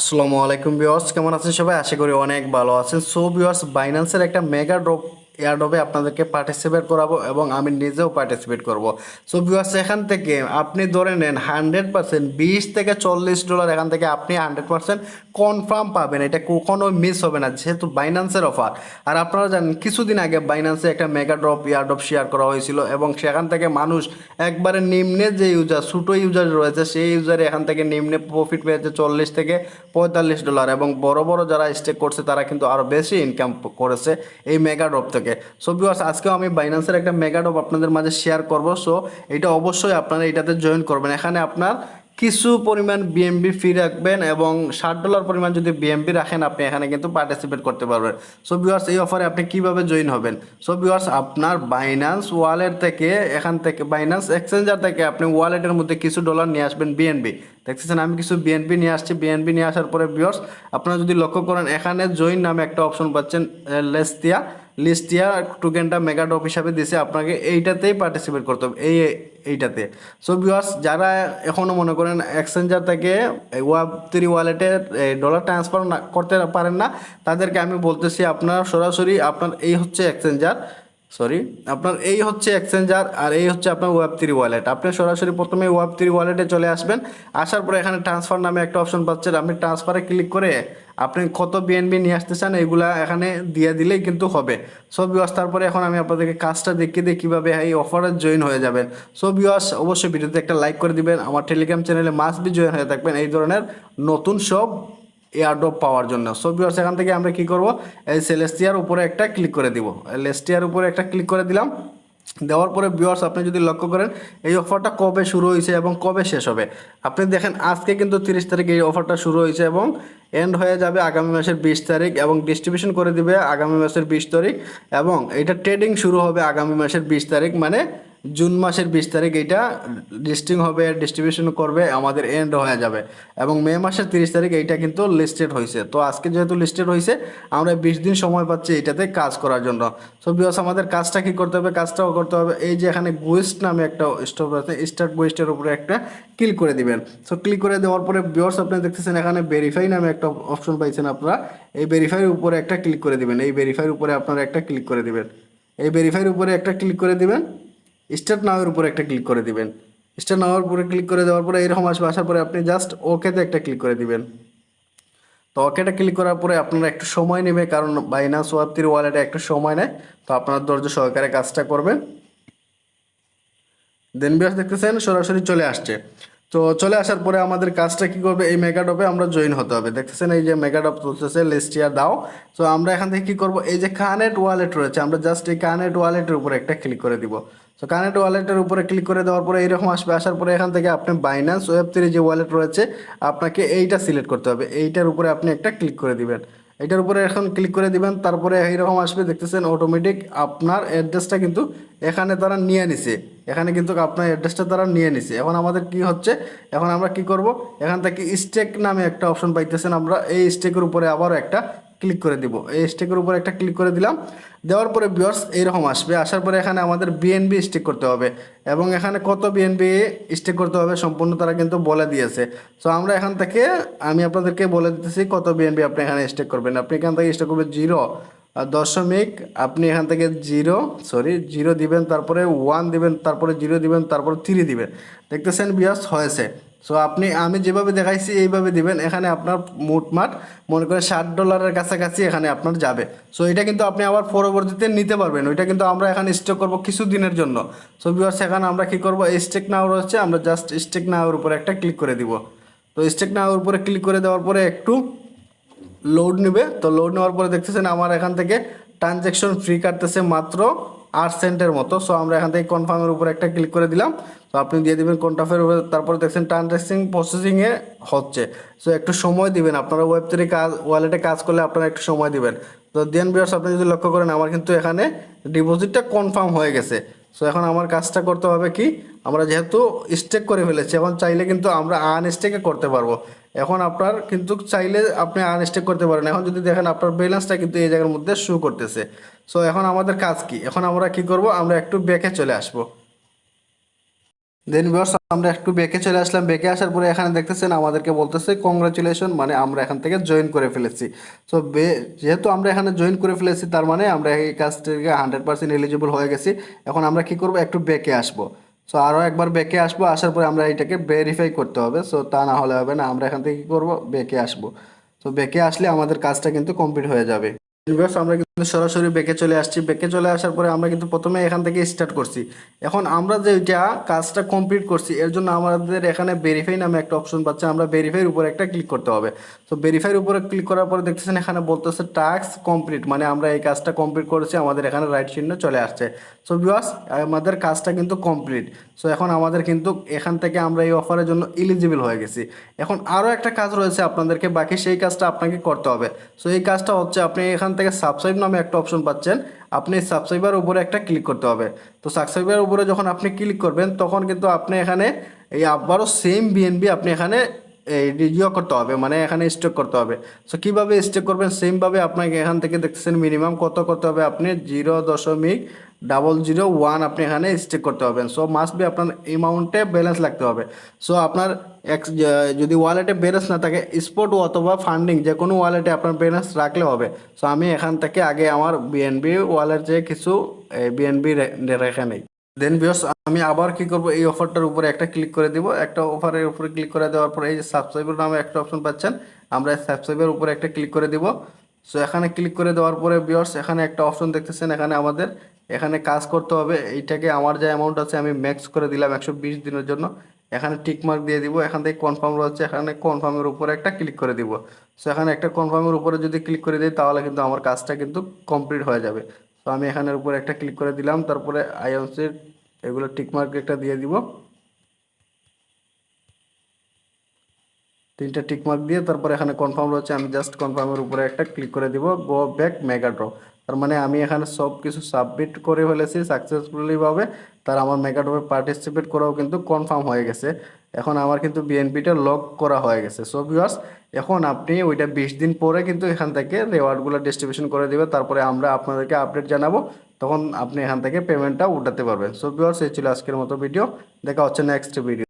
আসসালামু আলাইকুম বিওয়ার্স কেমন আছেন সবাই? আশা করি অনেক ভালো আছেন। সো ভিওয়ার্স বাইন্যান্সের একটা মেগা ড্রপ এয়ারড্রপে আপনাদেরকে পার্টিসিপেট করাবো এবং আমি নিজেও পার্টিসিপেট করব। সো ভিউয়ার্স এখান থেকে আপনি ধরে নেন হান্ড্রেড পার্সেন্ট বিশ থেকে চল্লিশ ডলার এখান থেকে আপনি হান্ড্রেড পার্সেন্ট কনফার্ম পাবেন। এটা কখনো মিস হবে না, যেহেতু বাইন্যান্সের অফার আর আপনারা জানেন, কিছুদিন আগে বাইন্যান্সে একটা মেগা ড্রপ ইয়ারড্রপ শেয়ার করা হয়েছিল এবং সেখান থেকে মানুষ একবারে নিম্নে যে ইউজার ছোটো ইউজার রয়েছে, সেই ইউজারে এখান থেকে নিম্নে প্রফিট পেয়েছে চল্লিশ থেকে পঁয়তাল্লিশ ডলার এবং বড় বড় যারা স্টেক করছে, তারা কিন্তু আরও বেশি ইনকাম করেছে এই মেগা ড্রপ থেকে। সো ভিউয়ার্স আজকেও আমি বাইন্যান্সের একটা মেগা ড্রপ আপনাদের মাঝে শেয়ার করব। সো এটা অবশ্যই আপনারা এটাতে জয়েন করবেন। এখানে আপনার কিছু পরিমাণ বিএমবি ফি রাখবেন এবং ষাট ডলার পরিমাণ যদি বিএমবি রাখেন, আপনি এখানে কিন্তু পার্টিসিপেট করতে পারবেন। সো ভিউয়ার্স এই অফারে আপনি কীভাবে জয়েন হবেন? সো ভিউয়ার্স আপনার বাইন্যান্স ওয়ালেট থেকে, এখান থেকে বাইন্যান্স এক্সচেঞ্জার থেকে আপনি ওয়ালেটের মধ্যে কিছু ডলার নিয়ে আসবেন বিএনবি দেখতেছেন, আমি কিছু বিএনপি নিয়ে আসছি। বিএনপি নিয়ে আসার পরে ভিউয়ার্স আপনারা যদি লক্ষ্য করেন, এখানে জয়েন নামে একটা অপশন পাচ্ছেন লেস্তিয়া লিস্টিয়া টোকেনটা ড্রপ হিসাবে দিছে, আপনাকে এইটাতেই পার্টিসিপেট করতে হবে, এই এইটাতে। সো বিওয়ার্স যারা এখনও মনে করেন এক্সচেঞ্জার থেকে ওয়াব থ্রি ওয়ালেটে ডলার ট্রান্সফার করতে পারেন না, তাদেরকে আমি বলতেছি আপনারা সরাসরি আপনার, এই হচ্ছে এক্সচেঞ্জার সরি আপনার এই হচ্ছে এক্সচেঞ্জার আর এই হচ্ছে আপনার ওয়েব থ্রি ওয়ালেট আপনি সরাসরি প্রথমে ওয়েব থ্রি ওয়ালেটে চলে আসবেন। আসার পরে এখানে ট্রান্সফার নামে একটা অপশন পাচ্ছেন। আপনি ট্রান্সফারে ক্লিক করে আপনি কত বিএনবি নিয়ে আসতে চান, এগুলা এখানে দিয়ে দিলেই কিন্তু হবে। সো বিওয়াস তারপরে এখন আমি আপনাদেরকে কাজটা দেখিয়ে দিই, কীভাবে এই অফারে জয়েন হয়ে যাবেন। সো বিওয়াস অবশ্যই ভিডিওতে একটা লাইক করে দিবেন। আমার টেলিগ্রাম চ্যানেলে মাস্ট বি জয়েন হয়ে থাকবেন। এই ধরনের নতুন সব এয়ারড্রপ পাওয়ার জন্য। সো ভিউয়ার্স এখান থেকে আমরা কি করব? এই সেলেস্টিয়ার উপরে একটা ক্লিক করে দিব। লেস্টিয়ার উপরে একটা ক্লিক করে দিলাম। দেওয়ার পরে ভিউয়ার্স আপনি যদি লক্ষ্য করেন, এই অফারটা কবে শুরু হয়েছে এবং কবে শেষ হবে? আপনি দেখেন, আজকে কিন্তু তিরিশ তারিখ এই অফারটা শুরু হয়েছে এবং এন্ড হয়ে যাবে আগামী মাসের বিশ তারিখ এবং ডিস্ট্রিবিউশন করে দিবে আগামী মাসের বিশ তারিখ এবং এটা ট্রেডিং শুরু হবে আগামী মাসের বিশ তারিখ মানে জুন মাসের বিশ তারিখ এইটা লিস্টিং হবে ডিস্ট্রিবিউশন করবে, আমাদের এন্ড হয়ে যাবে। এবং মে মাসের তিরিশ তারিখ এইটা কিন্তু লিস্টেড হয়েছে তো আজকে যেহেতু লিস্টেড হয়েছে আমরা বিশ দিন সময় পাচ্ছি এইটাতে কাজ করার জন্য। সো বিকজ আমাদের কাজটা কি করতে হবে? কাজটাও করতে হবে। এই যে এখানে গুইস্ট নামে একটা স্টপ আছে স্টার্ট গুইস্টের উপরে একটা ক্লিক করে দিবেন। সো ক্লিক করে দেওয়ার পরে বিয়ার্স আপনি দেখতেছেন এখানে ভেরিফাই নামে একটা অপশন পাইছেন আপনারা। এই ভেরিফাইয়ের উপরে একটা ক্লিক করে দিবেন। এই ভেরিফাইয়ের উপরে আপনারা একটা ক্লিক করে দিবেন। এই ভেরিফাইয়ের উপরে একটা ক্লিক করে দিবেন। স্টার্ট নাওয়ের উপরে একটা ক্লিক করে দিবেন। স্টার্ট নাওয়ার উপরে ক্লিক করে দেওয়ার পরে এরকম আসবে, আসার পরে আপনি জাস্ট ওকেতে একটা ক্লিক করে দিবেন। তো ওকেটা ক্লিক করার পরে আপনারা একটু সময় নেবে, কারণ বাইনান্স ওয়াপ্তির ওয়ালেটে একটু সময় নেয়। তো আপনারা ধৈর্য সহকারে কাজটা করবেন। দেন বিয়াস দেখতেছেন, সরাসরি চলে আসছে। তো চলে আসার পরে আমাদের কাজটা কি করবে? এই মেগাডপে আমরা জয়েন হতে হবে। দেখতেছেন, এই যে মেগাডপ চলতেছে লিস্টিয়া দাও। তো আমরা এখান থেকে কি করব? এই যে কানেক্ট ওয়ালেট রয়েছে, আমরা জাস্ট এই কানেক্ট ওয়ালেটের উপরে একটা ক্লিক করে দিব। তো কানেক্ট ওয়ালেটের উপরে ক্লিক করে দেওয়ার পরে এইরকম আসবে। আসার পরে এখান থেকে আপনি বাইন্যান্স ওয়েব থ্রি যে ওয়ালেট রয়েছে, আপনাকে এইটা সিলেক্ট করতে হবে। এইটার উপরে আপনি একটা ক্লিক করে দিবেন। এটার উপরে এখন ক্লিক করে দিবেন, তারপরে এইরকম আসবে, দেখতেছেন অটোমেটিক আপনার অ্যাড্রেসটা কিন্তু এখানে তারা নিয়ে নিছে। এখানে কিন্তু আপনার অ্যাড্রেসটা তারা নিয়ে নিছে। এখন আমাদের কি হচ্ছে? এখন আমরা কি করব? এখান থেকে স্টেক নামে একটা অপশন পাইতেছেন আমরা। এই স্টেকের উপরে আবারও একটা ক্লিক করে দিব। এই স্টেকের উপরে একটা ক্লিক করে দিলাম। দেওয়ার পরে বিয়ার্স এইরকম আসবে। আসার পরে এখানে আমাদের বিএনবি স্টেক করতে হবে এবং এখানে কত বিএনবি স্টেক করতে হবে সম্পূর্ণ তারা কিন্তু বলে দিয়েছে। সো আমরা এখান থেকে আমি আপনাদেরকে বলে দিতেছি কত বিএনবি আপনি এখানে স্টেক করবেন। আপনি এখান থেকে স্টেক করবেন জিরো দশমিক, আপনি এখান থেকে জিরো সরি জিরো দিবেন, তারপরে ওয়ান দিবেন, তারপরে জিরো দিবেন, তারপরে থ্রি দিবেন। দেখতেছেন বিয়াস হয়েছে। সো আপনি, আমি যেভাবে দেখাইছি, এইভাবে দিবেন। এখানে আপনার মোটমাট মনে করে ষাট ডলারের কাছাকাছি এখানে আপনার যাবে। সো এটা কিন্তু আপনি আবার পরবর্তীতে নিতে পারবেন। ওইটা কিন্তু আমরা এখানে স্টেক করব কিছু দিনের জন্য। সো বিয়ার্স এখানে আমরা কি করব? স্টেক নাও রয়েছে। আমরা জাস্ট স্টেক নাওয়ার উপরে একটা ক্লিক করে দিব। তো স্টেক নাওয়ার উপরে ক্লিক করে দেওয়ার পরে একটু লোড নেবে। তো লোড নেওয়ার পরে দেখতেছেন আমার এখান থেকে ট্রানজ্যাকশন ফ্রি কাটতেছে মাত্র আট সেন্টের মতো। সো আমরা এখান থেকে কনফার্মের উপরে একটা ক্লিক করে দিলাম। তো আপনি দিয়ে দেবেন কনফার্মের উপরে। তারপরে দেখছেন ট্রানজ্যাকশন প্রসেসিংয়ে হচ্ছে। সো একটু সময় দিবেন। আপনারা ওয়েব থেকে কাজ ওয়ালেটে কাজ করলে আপনারা একটু সময় দিবেন। তো দেন বিয়ার্স আপনি যদি লক্ষ্য করেন, আমার কিন্তু এখানে ডিপোজিটটা কনফার্ম হয়ে গেছে। সো এখন আমার কাজটা করতে হবে কি? আমরা যেহেতু স্টেক করে ফেলেছি, এখন চাইলে কিন্তু আমরা আনস্টেকে করতে পারব। এখন আপনার কিন্তু চাইলে আপনি আনস্টেক করতে পারেন। এখন যদি দেখেন আপনার ব্যালেন্সটা কিন্তু এই জায়গার মধ্যে শু করতেছে। সো এখন আমাদের কাজ কি? এখন আমরা কি করব? আমরা একটু ব্যাকে চলে আসব। দেন ভিউয়ার্স আমরা একটু বেঁকে চলে আসলাম। বেঁকে আসার পরে এখানে দেখতেছেন, আমাদেরকে বলতেছে কংগ্রাচুলেশন মানে আমরা এখান থেকে জয়েন করে ফেলেছি। সো যেহেতু আমরা এখানে জয়েন করে ফেলেছি, তার মানে আমরা এই কাজ থেকে হান্ড্রেড পার্সেন্ট এলিজিবল হয়ে গেছি। এখন আমরা কি করব? একটু বেঁকে আসব। সো আরও একবার বেঁকে আসব, আসার পরে আমরা এটাকে ভেরিফাই করতে হবে। সো তা না হলে হবে না, আমরা এখান থেকে কী করব? বেঁকে আসব। তো বেঁকে আসলে আমাদের কাজটা কিন্তু কমপ্লিট হয়ে যাবে। আমরা সরাসরি বেঁকে চলে আসছি। বেঁকে চলে আসার পরে আমরা কিন্তু প্রথমে এখান থেকে স্টার্ট করছি। এখন আমরা যে এটা কাজটা কমপ্লিট করছি, এর জন্য আমাদের এখানে ভেরিফাই নামে একটা অপশন পাচ্ছে। আমরা ভেরিফাইয়ের উপরে একটা ক্লিক করতে হবে। তো ভেরিফাইয়ের উপরে ক্লিক করার পরে দেখতেছেন এখানে বলতেছে টাস্ক কমপ্লিট মানে আমরা এই কাজটা কমপ্লিট করেছি, আমাদের এখানে রাইট চিহ্ন চলে আসছে। সো ভিউয়ার্স আমাদের কাজটা কিন্তু কমপ্লিট সো এখন আমাদের কিন্তু এখান থেকে আমরা এই অফারের জন্য এলিজিবল হয়ে গেছি। এখন আরও একটা কাজ রয়েছে আপনাদেরকে, বাকি সেই কাজটা আপনাকে করতে হবে। সো এই কাজটা হচ্ছে আপনি এখান থেকে সাবস্ক্রাইব নামে একটা অপশন পাচ্ছেন, আপনি সাবস্ক্রাইবার উপরে একটা ক্লিক করতে হবে। তো সাবস্ক্রাইবার উপরে যখন আপনি ক্লিক করবেন, তখন কিন্তু আপনি এখানে এই আবারও সেম বিএনবি আপনি এখানে রিজিও করতে হবে মানে এখানে স্টক করতে হবে। সো কীভাবে স্টক করবেন? সেমভাবে আপনাকে এখান থেকে দেখতেছেন মিনিমাম কত করতে হবে আপনি? জিরো দশমিক ডাবল জিরো ওয়ান আপনি এখানে স্টেক করতে হবেন সো মাস্ট বি আপনার অ্যামাউন্টে ব্যালেন্স লাগতে হবে। সো আপনার এক্স যদি ওয়ালেটে ব্যালেন্স না থাকে স্পট অথবা ফান্ডিং যে কোনো ওয়ালেটে আপনার ব্যালেন্স রাখলে হবে। সো আমি এখান থেকে আগে আমার বিএনবি ওয়ালেট যে কিছু বিএনবি রেখে নেই। দেন বিয়স আমি আবার কি করব? এই অফারটার উপরে একটা ক্লিক করে দিব। একটা অফারের উপরে ক্লিক করে দেওয়ার পরে, এই যে সাবস্ক্রাইবার নামে একটা অপশন পাচ্ছেন, আমরা সাবস্ক্রাইবার উপরে একটা ক্লিক করে দিব। সো এখানে ক্লিক করে দেওয়ার পরে বিয়র্স এখানে একটা অপশন দেখতেছেন, এখানে আমাদের এখানে কাজ করতে হবে, এইটাকে আমার যে অ্যামাউন্ট আছে আমি ম্যাক্স করে দিলাম একশো বিশ দিনের জন্য। এখানে টিকমার্ক দিয়ে দিব, এখান থেকে কনফার্ম রয়েছে, এখানে কনফার্মের উপরে একটা ক্লিক করে দিব। সো এখানে একটা কনফার্মের উপরে যদি ক্লিক করে দিই, তাহলে কিন্তু আমার কাজটা কিন্তু কমপ্লিট হয়ে যাবে। তো আমি এখানের উপরে একটা ক্লিক করে দিলাম, তারপরে আইএমসির এগুলো টিকমার্ক একটা দিয়ে দিব। তিনটা টিকমার্ক দিয়ে তারপরে এখানে কনফার্ম রয়েছে, আমি জাস্ট কনফার্মের উপরে একটা ক্লিক করে দিব গো ব্যাক মেগা ড্র তার মানে আমি এখানে সব কিছু সাবমিট করে ফেলেছি সাকসেসফুলিভাবে তার আমার মেগা পার্টিসিপেট করাও কিন্তু কনফার্ম হয়ে গেছে। এখন আমার কিন্তু বিএনপিটা লক করা হয়ে গেছে। সো ভিউয়ার্স এখন আপনি ওইটা বিশ দিন পরে কিন্তু এখান থেকে রেওয়ার্ডগুলো ডিস্ট্রিবিউশন করে দেবে। তারপরে আমরা আপনাদেরকে আপডেট জানাব। তখন আপনি এখান থেকে পেমেন্টটা উঠাতে পারবেন। সো ভিউয়ার্স এই ছিল আজকের মতো ভিডিও দেখা হচ্ছে নেক্সট ভিডিও